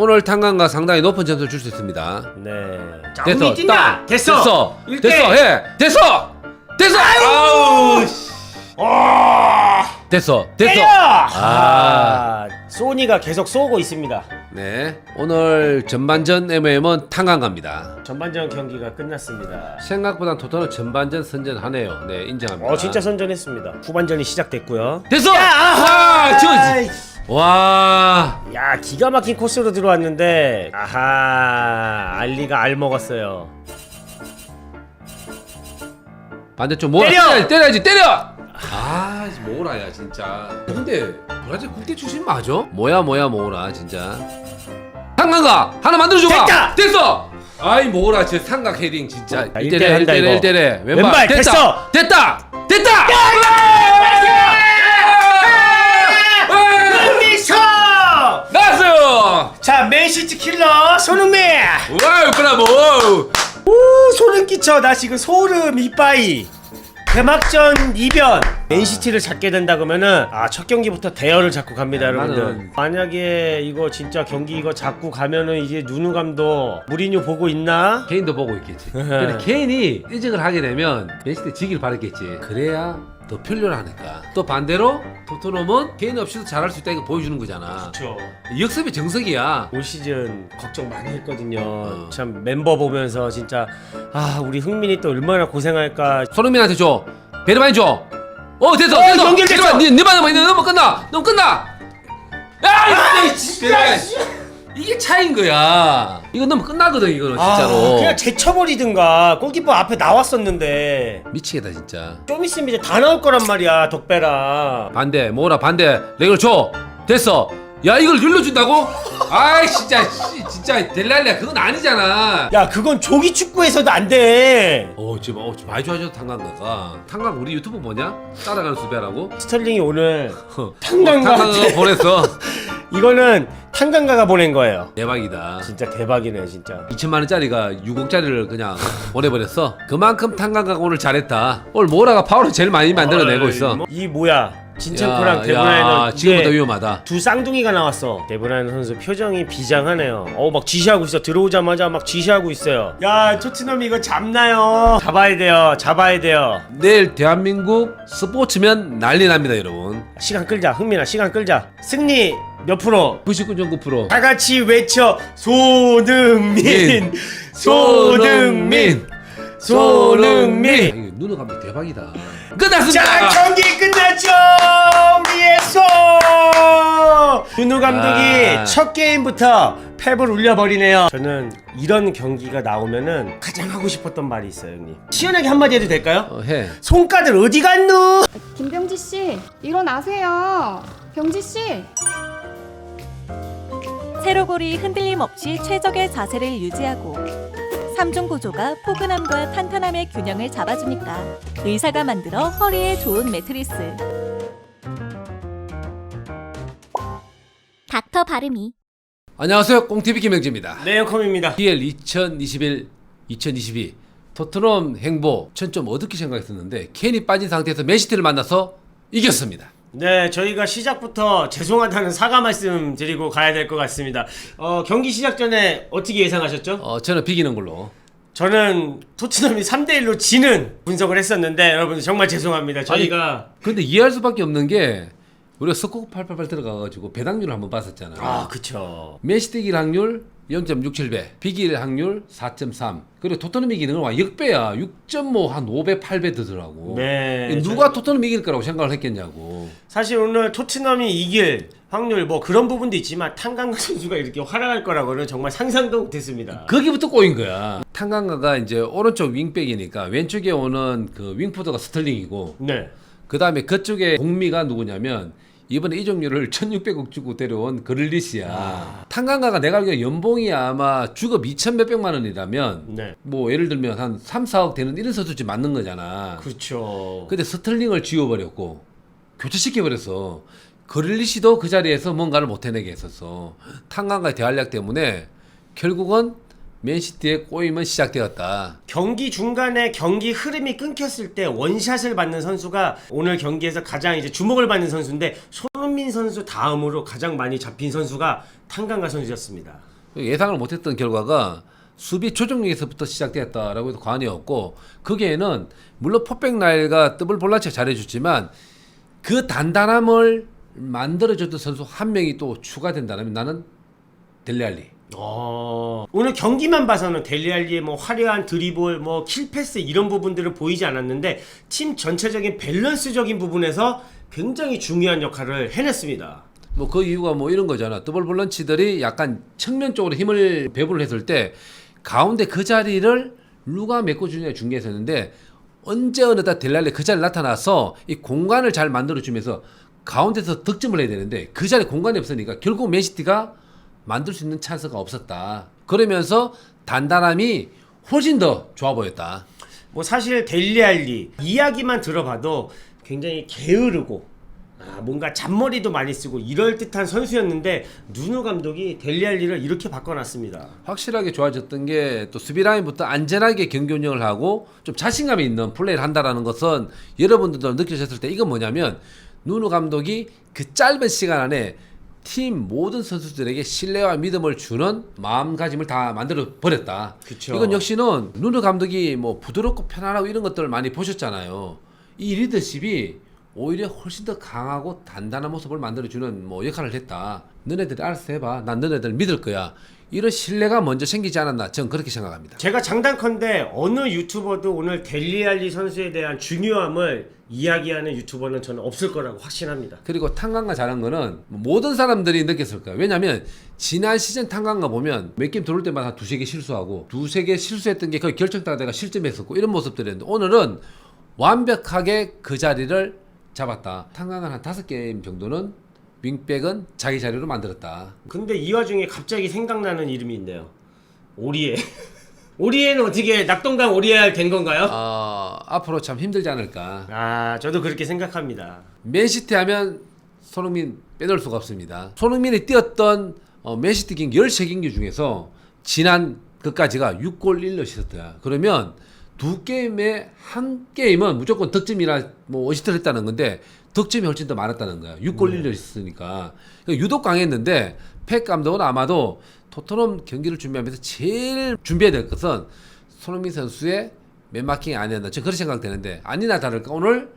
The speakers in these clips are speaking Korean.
오늘 탄강가 상당히 높은 점수를 줄 수 있습니다. 네. 자, 됐어. 뛴다. 딱. 됐어. 됐어. 일대. 됐어. 해. 됐어. 됐어. 아우. 씨. 됐어. 됐어. 때려! 아. 아, 소니가 계속 쏘고 있습니다. 네. 오늘 전반전 MM은 탄강가입니다. 전반전 경기가 끝났습니다. 생각보다 토토는 전반전 선전하네요. 네, 인정합니다. 어 진짜 선전했습니다. 후반전이 시작됐고요. 됐어. 야, 아하! 아, 저, 아이, 와. 야 기가 막힌 코스로 들어왔는데 아하 알리가 알 먹었어요. 반대쪽 뭐라 때려! 때려! 때려야지 때려! 아 뭐라야 진짜 근데 브라질 국대 출신 맞아? 뭐야 뭐야 뭐라 진짜 상강가 하나 만들어줘봐 됐다! 됐어! 아이 뭐라 저 삼각 헤딩 진짜 자, 1대1 일대 한다, 1대1 이거. 1대1 왼발, 왼발, 됐다 됐어! 됐다 됐다 자 맨시티 킬러 손흥민. 와우 브라보. 오 소름 끼쳐. 나 지금 소름 이빠이. 개막전 이변. 맨시티를 잡게 된다 그러면은 아 첫 경기부터 대열을 잡고 갑니다 야, 여러분들. 나는- 만약에 이거 진짜 경기 이거 잡고 가면은 이제 누누 감독 무리뉴 보고 있나? 케인도 보고 있겠지. 근데 케인이 이직을 하게 되면 맨시티 지길 바랬겠지. 그래야 더 편리하니까 또 반대로 토트넘은 케인 없이도 잘할 수 있다 이거 보여주는 거잖아 그렇죠 역습의 정석이야. 올 시즌 걱정 많이 했거든요. 어. 참 멤버 보면서 진짜 아 우리 흥민이 또 얼마나 고생할까. 손흥민한테 줘. 베르바인 줘. 어 됐어 어, 됐어. 연결됐어. 베르바인, 네, 네만 넘어 너무 끝나. 너무 끝나. 야 이거 진짜 이게 차인 거야. 이거 너무 끝나거든 이거는 진짜로. 아, 그냥 제쳐버리든가 골키퍼 앞에 나왔었는데 미치겠다 진짜. 좀 있으면 이제 다 나올 거란 말이야 덕배라. 반대 뭐라 반대 레그를 줘. 됐어. 야 이걸 눌러준다고? 아이 진짜 씨, 진짜 델랄리야 그건 아니잖아. 야 그건 조기 축구에서도 안 돼. 어 지금 어 지금 많이 좋아졌어 탄강가가. 탄강 우리 유튜브 뭐냐? 따라가는 수비하라고? 스털링이 오늘 어, 탄강가 탄강가 보냈어. 이거는 탄강가가 보낸 거예요. 대박이다. 진짜 대박이네 진짜. 2천만 원짜리가 6억짜리를 그냥 보내버렸어. 그만큼 탄강가가 오늘 잘했다. 오늘 모라가 파워를 제일 많이 만들어내고 어이, 있어. 뭐, 이 뭐야? 진첸코랑 지금부터 이게 위험하다. 두 쌍둥이가 나왔어. 데브라이너 선수 표정이 비장하네요. 어, 막 지시하고 있어. 들어오자마자 막 지시하고 있어요. 야, 토트넘 이거 잡나요? 잡아야 돼요. 잡아야 돼요. 내일 대한민국 스포츠면 난리 납니다, 여러분. 시간 끌자. 흥민아, 시간 끌자. 승리 몇 프로? 99.9%. 다 같이 외쳐. 손흥민. 손흥민. 손흥민. 이거 누누 감독 대박이다. 끝났습니다. 자, 경기 끝났죠. 우리의 손. 윤우 감독이 아. 첫 게임부터 펩을 울려버리네요. 저는 이런 경기가 나오면은 가장 하고 싶었던 말이 있어요, 형님. 시원하게 한마디 해도 될까요? 어, 해. 손가들 어디 갔누? 김병지 씨, 일어나세요. 병지 씨. 세로골이 흔들림 없이 최적의 자세를 유지하고 삼중 구조가 포근함과 탄탄함의 균형을 잡아주니까 의사가 만들어 허리에 좋은 매트리스 닥터 바르미 안녕하세요. 꽁TV 김영지입니다. 네, 컴입니다. DL 2021, 2022 토트넘 행보 전좀 어둡게 생각했었는데 켄이 빠진 상태에서 맨시티를 만나서 이겼습니다. 네, 저희가 시작부터 죄송하다는 사과 말씀 드리고 가야 될 것 같습니다. 어, 경기 시작 전에 어떻게 예상하셨죠? 어, 저는 비기는 걸로. 저는 토트넘이 3대 1로 지는 분석을 했었는데 여러분 정말 죄송합니다. 저희가 근데 이해할 수밖에 없는 게 우리가 스코어 888 들어가가지고 배당률을 한번 봤었잖아. 아, 그쵸. 맨시티 이길 확률 0.67배, 비길 확률 4.3. 그리고 토트넘 이기는 건 역배야. 6.5, 한 5배, 8배 되더라고. 네. 누가 토트넘 이길 거라고 생각을 했겠냐고. 사실 오늘 토트넘이 이길 확률 뭐 그런 부분도 있지만 탄강가 선수가 이렇게 활약할 거라고는 정말 상상도 못했습니다. 거기부터 꼬인 거야. 탄강가가 이제 오른쪽 윙백이니까 왼쪽에 오는 그 윙푸드가 스털링이고 네. 그 다음에 그쪽에 공미가 누구냐면 이번에 이종류를 1600억 주고 데려온 그릴리시야. 탄강가가 내가 알기로 연봉이 아마 주급 2천 몇백만 원이라면 네. 뭐 예를 들면 한 3, 4억 되는 이런 선수지 맞는 거잖아. 그렇죠. 근데 스털링을 지워버렸고 교체시켜버렸어. 그릴리시도 그 자리에서 뭔가를 못 해내게 했었어. 탄강과의 대활약 때문에 결국은 맨시티의 꼬임은 시작되었다. 경기 중간에 경기 흐름이 끊겼을 때 원샷을 받는 선수가 오늘 경기에서 가장 이제 주목을 받는 선수인데 손흥민 선수 다음으로 가장 많이 잡힌 선수가 탄강가 선수였습니다. 예상을 못했던 결과가 수비 조정력에서부터 시작되었다라고 해도 과언이 없고 거기에는 물론 포백 라일과 더블 볼란치가 잘해줬지만 그 단단함을 만들어줬던 선수 한 명이 또 추가된다면 나는 델리알리. 어, 오늘 경기만 봐서는 델리알리의 뭐 화려한 드리블, 뭐 킬패스 이런 부분들은 보이지 않았는데 팀 전체적인 밸런스적인 부분에서 굉장히 중요한 역할을 해냈습니다. 뭐 그 이유가 뭐 이런 거잖아. 더블 볼런치들이 약간 측면 쪽으로 힘을 배분을 했을 때 가운데 그 자리를 누가 메꿔주냐 중계했었는데 언제 어느 다 델랄리 그 자리에 나타나서 이 공간을 잘 만들어주면서 가운데서 득점을 해야 되는데 그 자리에 공간이 없으니까 결국 맨시티가 만들 수 있는 찬스가 없었다. 그러면서 단단함이 훨씬 더 좋아 보였다. 뭐 사실 델리알리 이야기만 들어봐도 굉장히 게으르고 아, 뭔가 잔머리도 많이 쓰고 이럴 듯한 선수였는데 누누 감독이 델리 알리를 이렇게 바꿔놨습니다. 확실하게 좋아졌던 게 또 수비 라인부터 안전하게 경기 운영을 하고 좀 자신감이 있는 플레이를 한다라는 것은 여러분들도 느끼셨을 때 이건 뭐냐면 누누 감독이 그 짧은 시간 안에 팀 모든 선수들에게 신뢰와 믿음을 주는 마음가짐을 다 만들어 버렸다. 그쵸. 이건 역시는 누누 감독이 뭐 부드럽고 편안하고 이런 것들을 많이 보셨잖아요. 이 리더십이 오히려 훨씬 더 강하고 단단한 모습을 만들어주는 뭐 역할을 했다. 너네들이 알아서 해봐. 난 너네들 믿을 거야. 이런 신뢰가 먼저 생기지 않았나. 저는 그렇게 생각합니다. 제가 장단컨대 어느 유튜버도 오늘 델리알리 선수에 대한 중요함을 이야기하는 유튜버는 저는 없을 거라고 확신합니다. 그리고 탄강가 잘한 거는 모든 사람들이 느꼈을 거야. 왜냐면 지난 시즌 탄강가 보면 몇 게임 들어올 때마다 한 두세 개 실수하고 두세 개 실수했던 게 거의 결정타가 실점했었고 이런 모습들이었는데 오늘은 완벽하게 그 자리를 잡았다. 탄강은 한 다섯 게임 정도는 윙백은 자기 자리로 만들었다. 근데 이 와중에 갑자기 생각나는 이름이 있네요. 오리에. 오리에는 어떻게 낙동강 오리에 된 건가요? 어, 앞으로 참 힘들지 않을까. 아, 저도 그렇게 생각합니다. 맨시티 하면 손흥민 빼놓을 수가 없습니다. 손흥민이 뛰었던 어, 맨시티 경기 13경기 중에서 지난 그까지가 6골 1러시스트야. 그러면 두 게임에 한 게임은 무조건 득점이나 뭐 어시스트를 했다는 건데 득점이 훨씬 더 많았다는 거야. 6골 1러시스트니까. 유독 강했는데 팩 감독은 아마도 토트넘 경기를 준비하면서 제일 준비해야 될 것은 손흥민 선수의 맨마킹이 아니었나. 저는 그렇게 생각되는데 아니나 다를까 오늘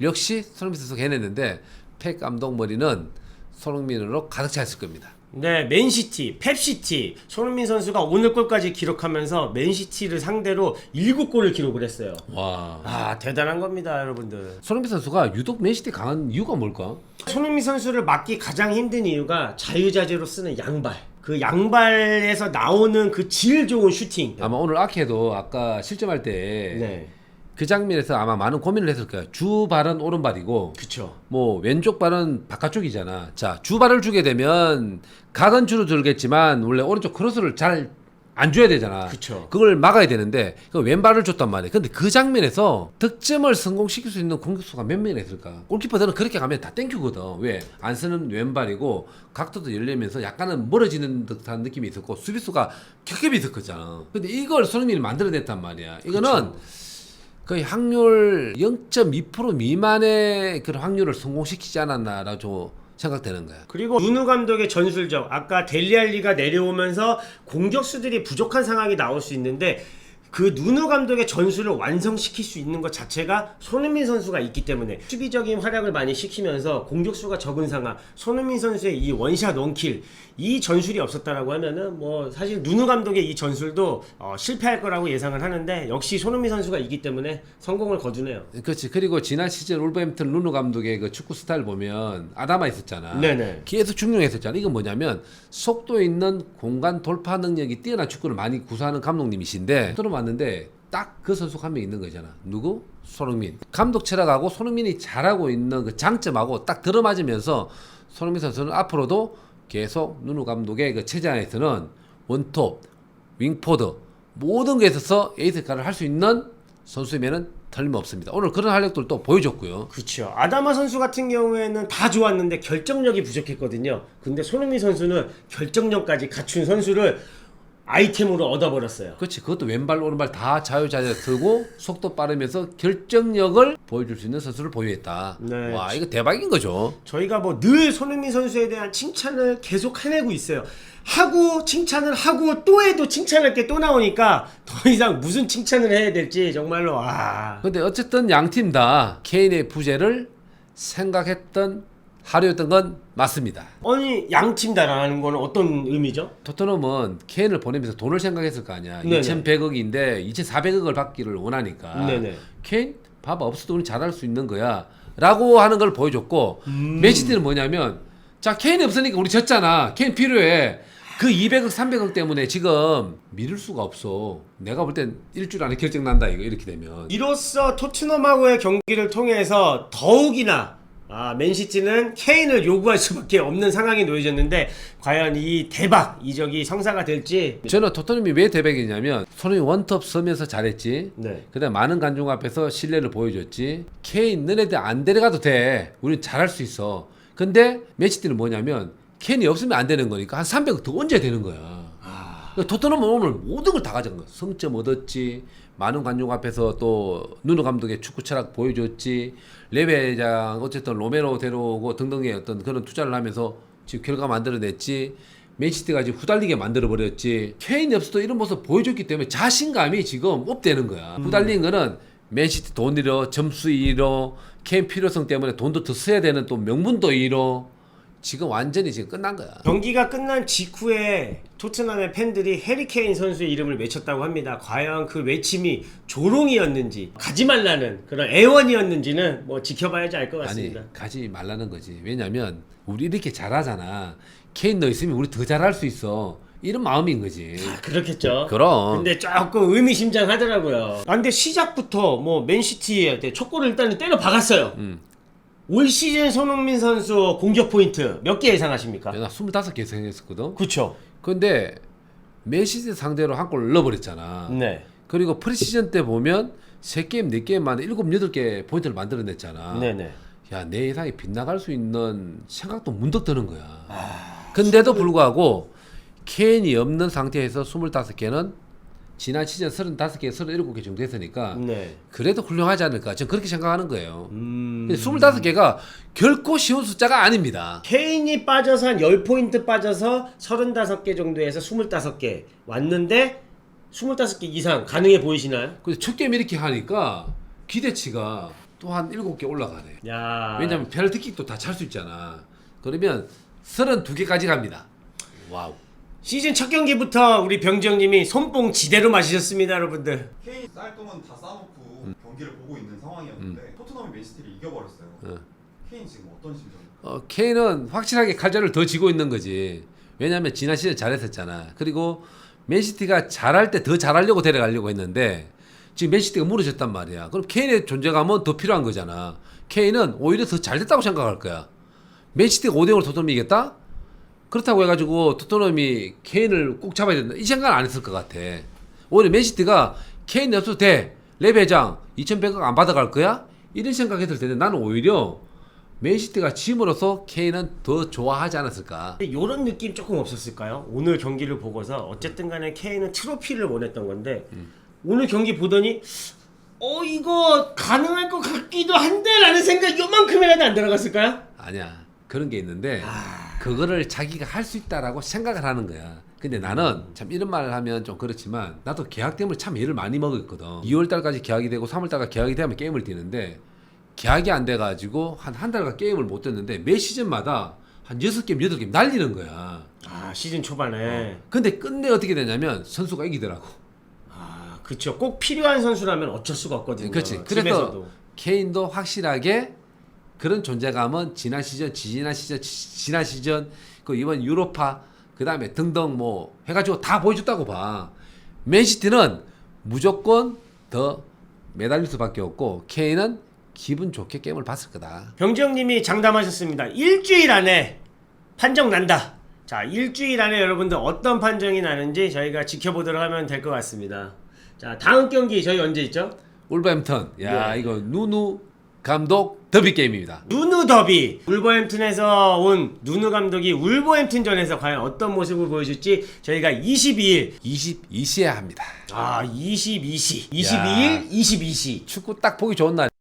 역시 손흥민 선수가 해냈는데 팩 감독 머리는 손흥민으로 가득 차 있을 겁니다. 네, 맨시티, 펩시티, 손흥민 선수가 오늘 골까지 기록하면서 맨시티를 상대로 7골을 기록을 했어요. 와. 아, 대단한 겁니다, 여러분들. 손흥민 선수가 유독 맨시티 강한 이유가 뭘까? 손흥민 선수를 막기 가장 힘든 이유가 자유자재로 쓰는 양발. 그 양발에서 나오는 그 질 좋은 슈팅. 아마 오늘 아케도 아까 실점할 때 그 네. 장면에서 아마 많은 고민을 했을 거야. 주발은 오른발이고 그쵸. 뭐 왼쪽 발은 바깥쪽이잖아. 자, 주 발을 주게 되면 각은 줄어들겠지만 원래 오른쪽 크로스를 잘 안 줘야 되잖아. 그쵸. 그걸 막아야 되는데 그 왼발을 줬단 말이야. 근데 그 장면에서 득점을 성공시킬 수 있는 공격수가 몇 명이나 있을까? 골키퍼들은 그렇게 가면 다 땡큐거든. 왜? 안 쓰는 왼발이고 각도도 열리면서 약간은 멀어지는 듯한 느낌이 있었고 수비수가 격ገብ이 있었거잖아. 근데 이걸 손흥민이 만들어냈단 말이야. 이거는 거의 확률 0.2% 미만의 그런 확률을 성공시키지 않았나라고 생각되는 거야. 그리고 누누 감독의 전술적 아까 델리알리가 내려오면서 공격수들이 부족한 상황이 나올 수 있는데 그 누누 감독의 전술을 완성시킬 수 있는 것 자체가 손흥민 선수가 있기 때문에 수비적인 활약을 많이 시키면서 공격수가 적은 상황 손흥민 선수의 이 원샷 원킬 이 전술이 없었다라고 하면은 뭐 사실 누누 감독의 이 전술도 어, 실패할 거라고 예상을 하는데 역시 손흥민 선수가 있기 때문에 성공을 거두네요. 그렇지. 그리고 지난 시즌 울버햄튼 루노 감독의 그 축구 스타일 보면 아다마 있었잖아. 네네. 계속 중용했었잖아. 이건 뭐냐면 속도 있는 공간 돌파 능력이 뛰어난 축구를 많이 구사하는 감독님이신데 들어 봤는데 딱 그 선수가 한명 있는 거잖아. 누구? 손흥민. 감독 철학하고 손흥민이 잘하고 있는 그 장점하고 딱 들어맞으면서 손흥민 선수는 앞으로도 계속 누누 감독의 그 체제 안에서는 원톱, 윙포드 모든 것에 있어서 에이스 역할을 할 수 있는 선수이면은 틀림없습니다. 오늘 그런 활약들을 또 보여줬고요. 그렇죠. 아다마 선수 같은 경우에는 다 좋았는데 결정력이 부족했거든요. 근데 손흥민 선수는 결정력까지 갖춘 선수를 아이템으로 얻어버렸어요. 그렇지. 그것도 왼발 오른발 다 자유자재 쓰고 속도 빠르면서 결정력을 보여줄 수 있는 선수를 보유했다. 네. 와 이거 대박인 거죠. 저희가 뭐 늘 손흥민 선수에 대한 칭찬을 계속 해내고 있어요. 하고 칭찬을 하고 또 해도 칭찬할 게 또 나오니까 더 이상 무슨 칭찬을 해야 될지 정말로 와. 근데 어쨌든 양 팀 다 케인의 부재를 생각했던 하루였던 건 맞습니다. 아니 양팀 다라는 거는 어떤 의미죠? 토트넘은 케인을 보내면서 돈을 생각했을 거 아니야. 네네. 2,100억인데 2,400억을 받기를 원하니까. 네네. 케인 봐봐 없어도 우리 잘할 수 있는 거야. 라고 하는 걸 보여줬고 음. 맨시티는 뭐냐면 자 케인이 없으니까 우리 졌잖아. 케인 필요해. 그 200억 300억 때문에 지금 미룰 수가 없어. 내가 볼 땐 일주일 안에 결정 난다 이거 이렇게 되면. 이로써 토트넘하고의 경기를 통해서 더욱이나 아, 맨시티는 케인을 요구할 수밖에 없는 상황이 놓여졌는데 과연 이 대박 이적이 성사가 될지 저는 토트넘이 왜 대박이냐면 손흥민 원톱 서면서 잘했지. 네. 그다음 많은 관중 앞에서 신뢰를 보여줬지. 케인 너네들 안 데려가도 돼. 우린 잘할 수 있어. 근데 맨시티는 뭐냐면 케인이 없으면 안 되는 거니까 한 300억 더 얹어야 되는 거야. 그러니까 토트넘은 오늘 모든 걸 다 가져간 거야. 성점 얻었지. 많은 관중 앞에서 또 누누 감독의 축구 철학 보여줬지. 레베장 어쨌든 로메로 데려오고 등등의 어떤 그런 투자를 하면서 지금 결과 만들어냈지. 맨시티가 지금 후달리게 만들어 버렸지. 케인이 없어도 이런 모습 보여줬기 때문에 자신감이 지금 업되는 거야. 후달린 거는 맨시티 돈 잃어, 점수 잃어, 케인 필요성 때문에 돈도 더 써야 되는 또 명분도 잃어. 지금 완전히 지금 끝난 거야. 경기가 끝난 직후에 토트넘의 팬들이 해리 케인 선수의 이름을 외쳤다고 합니다. 과연 그 외침이 조롱이었는지 가지 말라는 그런 애원이었는지는 뭐 지켜봐야지 알 것 같습니다. 아니 가지 말라는 거지. 왜냐면 우리 이렇게 잘하잖아. 케인 너 있으면 우리 더 잘할 수 있어. 이런 마음인 거지. 아, 그렇겠죠. 그럼. 근데 조금 의미심장하더라고요. 아, 근데 시작부터 뭐 맨시티한테 첫 골을 일단은 때려 박았어요. 음. 올 시즌 손흥민 선수 공격 포인트 몇 개 예상하십니까? 내가 25개 생겼었거든. 그렇죠. 근데 맨시티 상대로 한골 넣어버렸잖아. 네. 그리고 프리시즌 때 보면 3게임, 4게임 만에 7, 8개 포인트를 만들어냈잖아. 네네. 야, 내 예상이 빗나갈 수 있는 생각도 문득 드는 거야. 아, 근데도 불구하고 케인이 없는 상태에서 25개는 지난 시즌 35개, 37개 정도 했으니까 네. 그래도 훌륭하지 않을까. 저는 그렇게 생각하는 거예요. 음. 근데 25개가 결코 쉬운 숫자가 아닙니다. 케인이 빠져서 한 10포인트 빠져서 35개 정도에서 25개 왔는데 25개 이상 가능해 보이시나요? 근데 첫 게임 이렇게 하니까 기대치가 또 한 7개 올라가네. 야. 왜냐면 페널티킥도 다 찰 수 있잖아. 그러면 32개까지 갑니다. 와우. 시즌 첫 경기부터 우리 병정님이 손뽕 지대로 마시셨습니다, 여러분들. 케인 쌀똥은 다 싸놓고 경기를 보고 있는 상황이었는데 토트넘이 맨시티를 이겨버렸어요. 응. 케인 지금 어떤 심정일까? 어, 케인은 확실하게 칼자를 더 쥐고 있는 거지. 왜냐하면 지난 시즌 잘했었잖아. 그리고 맨시티가 잘할 때 더 잘하려고 데려가려고 했는데 지금 맨시티가 무너졌단 말이야. 그럼 케인의 존재감은 더 필요한 거잖아. 케인은 오히려 더 잘됐다고 생각할 거야. 맨시티가 5대0으로 토트넘이 이겼다? 그렇다고 해가지고 토트넘이 케인을 꼭 잡아야 된다. 이 생각은 안 했을 것 같아. 오히려 맨시티가 케인이 없어도 돼. 레베장 2,100억 안 받아갈 거야? 이런 생각했을 텐데 나는 오히려 맨시티가 짐으로써 케인은 더 좋아하지 않았을까. 이런 느낌 조금 없었을까요? 오늘 경기를 보고서 어쨌든 간에 케인은 트로피를 원했던 건데 오늘 경기 보더니 어 이거 가능할 것 같기도 한데 라는 생각 요만큼이라도 안 들어갔을까요? 아니야. 그런 게 있는데 그거를 자기가 할 수 있다라고 생각을 하는 거야. 근데 나는 참 이런 말을 하면 좀 그렇지만 나도 계약 때문에 참 일을 많이 먹었거든. 2월 달까지 계약이 되고 3월 달까지 계약이 되면 게임을 뛰는데 계약이 안 돼 가지고 한 한 달간 게임을 못 뛰는데 매 시즌마다 한 6게임, 8게임 날리는 거야. 아 시즌 초반에 근데 끝내 어떻게 되냐면 선수가 이기더라고. 아 그쵸 꼭 필요한 선수라면 어쩔 수가 없거든요. 그렇지. 그래서. 케인도 확실하게 그런 존재감은 지난 시즌, 지난 시즌, 지- 지난 시즌, 그 이번 유로파, 그 다음에 등등 뭐 해가지고 다 보여줬다고 봐. 맨시티는 무조건 더 매달릴 수밖에 없고 케인은 기분 좋게 게임을 봤을 거다. 병정님이 장담하셨습니다. 일주일 안에 판정 난다. 자, 일주일 안에 여러분들 어떤 판정이 나는지 저희가 지켜보도록 하면 될 것 같습니다. 자, 다음 경기 저희 언제 있죠? 울버햄턴, 야 네. 이거 누누 감독 더비 게임입니다. 누누 더비 울버햄튼에서 온 누누 감독이 울버햄튼전에서 과연 어떤 모습을 보여줄지 저희가 22일 22시에 합니다. 아 22시 22일 22시 축구 딱 보기 좋은 날.